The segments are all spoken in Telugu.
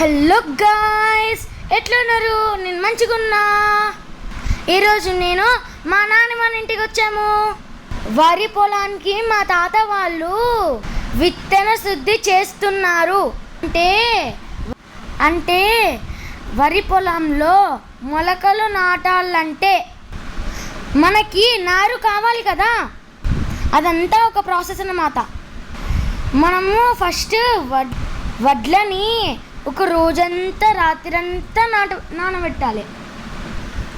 హలో గాయ్స్ ఎట్లున్నారు? నేను మంచిగున్నా. ఈరోజు నేను మా నాన్న మన ఇంటికి వచ్చాము. వరి పొలానికి మా తాత వాళ్ళు విత్తన శుద్ధి చేస్తున్నారు. అంటే అంటే వరి పొలంలో మొలకలు నాటాలంటే మనకి నారు కావాలి కదా? అదంతా ఒక ప్రాసెస్ అన్నమాట. మనము ఫస్ట్ వడ్ వడ్లని ఒక రోజంతా రాత్రంతా నాట నానబెట్టాలి.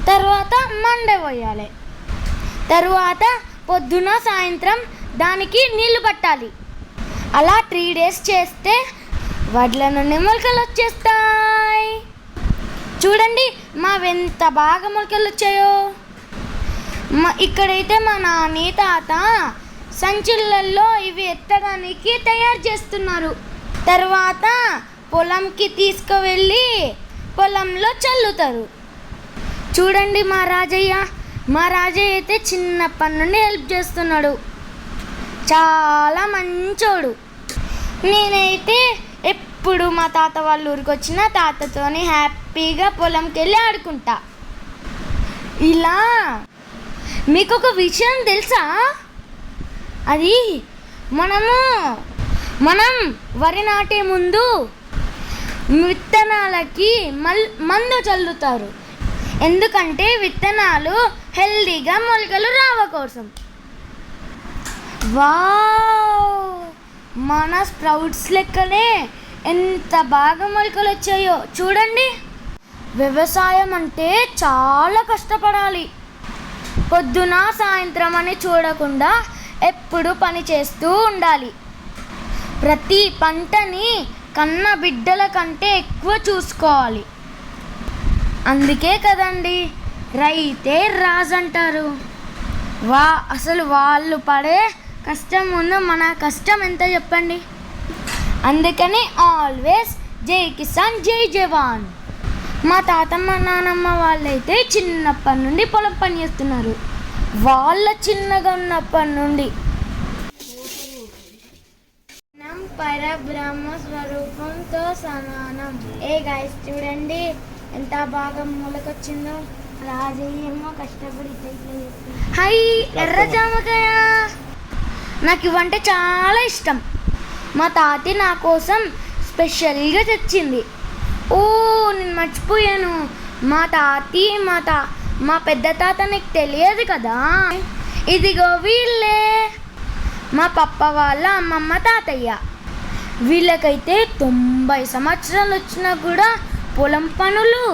తర్వాత మండే పోయాలి తర్వాత పొద్దున సాయంత్రం దానికి నీళ్ళు పట్టాలి. అలా త్రీ డేస్ చేస్తే వడ్ల నుండి మొలకలు వచ్చేస్తాయి. చూడండి మావెంత బాగా మొలకలు వచ్చాయో. మా ఇక్కడైతే మా నాని తాత సంచులలో ఇవి ఎత్తడానికి తయారు చేస్తున్నారు. తర్వాత పొలంకి తీసుకువెళ్ళి పొలంలో చల్లుతారు. చూడండి మా రాజయ్య. మా రాజయ్య అయితే చిన్నప్పటి నుండి హెల్ప్ చేస్తున్నాడు. చాలా మంచోడు. నేనైతే ఎప్పుడు మా తాత వాళ్ళ ఊరికి వచ్చినా తాతతోని హ్యాపీగా పొలంకి వెళ్ళి ఆడుకుంటా. ఇలా మీకు ఒక విషయం తెలుసా? అది మనము మనం వరి నాటే ముందు విత్తనాలకి మల్ మందు చల్లుతారు. ఎందుకంటే విత్తనాలు హెల్దీగా మొలకలు రావ కోసం వావ్! మన స్ప్రౌట్స్ లెక్కనే ఎంత బాగా మొలకలు వచ్చాయో చూడండి. వ్యవసాయం అంటే చాలా కష్టపడాలి. పొద్దున సాయంత్రం అని చూడకుండా ఎప్పుడు పని చేస్తూ ఉండాలి. ప్రతి పంటని కన్న బిడ్డల కంటే ఎక్కువ చూసుకోవాలి. అందుకే కదండి రైతే రాజు అంటారు వా అసలు వాళ్ళు పడే కష్టం ముందు మన కష్టం ఎంత చెప్పండి? అందుకని ఆల్వేస్ జై కిసాన్ జై జవాన్. మా తాతమ్మ నానమ్మ వాళ్ళైతే చిన్నప్పటి నుండి పొలం పని చేస్తున్నారు. వాళ్ళ చిన్నగా ఉన్నప్పటి నుండి నం పరబ్రహ్మ స్వరూపంతో సమానం. ఏ గాయస్ చూడండి ఎంత బాగా మొలకొచ్చిందో. రాజయ్యేమో కష్టపడి హై ఎర్ర జామకాయ. నాకు ఇవంటే చాలా ఇష్టం. మా తాతి నా కోసం స్పెషల్గా తెచ్చింది. ఓ నేను మర్చిపోయాను. మా తాతి మా తా మా పెద్ద తాత నీకు తెలియదు కదా? ఇదిగో వీళ్ళే. మా పప్ప వాళ్ళ అమ్మమ్మ తాతయ్య. వీళ్ళకైతే తొంభై సంవత్సరాలు వచ్చినా కూడా పొలం పనులు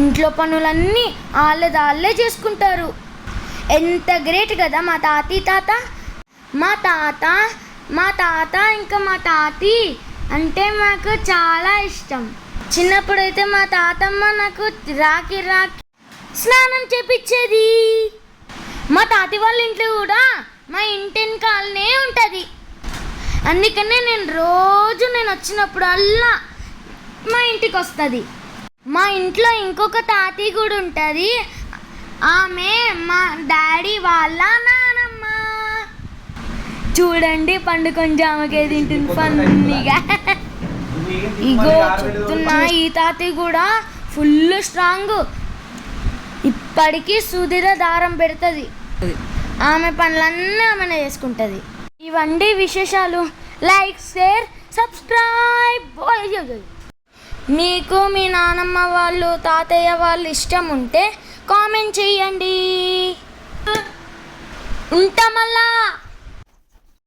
ఇంట్లో పనులన్నీ వాళ్ళదాళ్ళే చేసుకుంటారు. ఎంత గ్రేట్ కదా మా తాతి తాత. మా తాత మా తాత ఇంకా మా తాతి అంటే మాకు చాలా ఇష్టం. చిన్నప్పుడైతే మా తాతమ్మ నాకు రాకి రాకి స్నానం చేపించేది మా తాతి వాళ్ళ ఇంట్లో కూడా మా ఇంటి వెనకాలనే ఉంటుంది అందుకనే నేను రోజు నేను వచ్చినప్పుడు అల్లా మా ఇంటికి వస్తుంది. మా ఇంట్లో ఇంకొక తాతీ కూడా ఉంటుంది. ఆమె మా డాడీ వాళ్ళ నానమ్మ. చూడండి పండుకొని జామకాయ తింటుంది ఫన్నీగా. ఇగో చెప్తున్నా ఈ తాతి కూడా ఫుల్ స్ట్రాంగ్. ఇప్పటికీ సుధీర దారం పెడుతుంది. ఆమె పనులన్నీ ఆమెనే చేసుకుంటుంది. ఇవన్నీ విశేషాలు. లైక్ షేర్ సబ్స్క్రైబ్ మీకు మీ నానమ్మ వాళ్ళు తాతయ్య వాళ్ళు ఇష్టం ఉంటే కామెంట్ చేయండి. ఉంటామల్లా.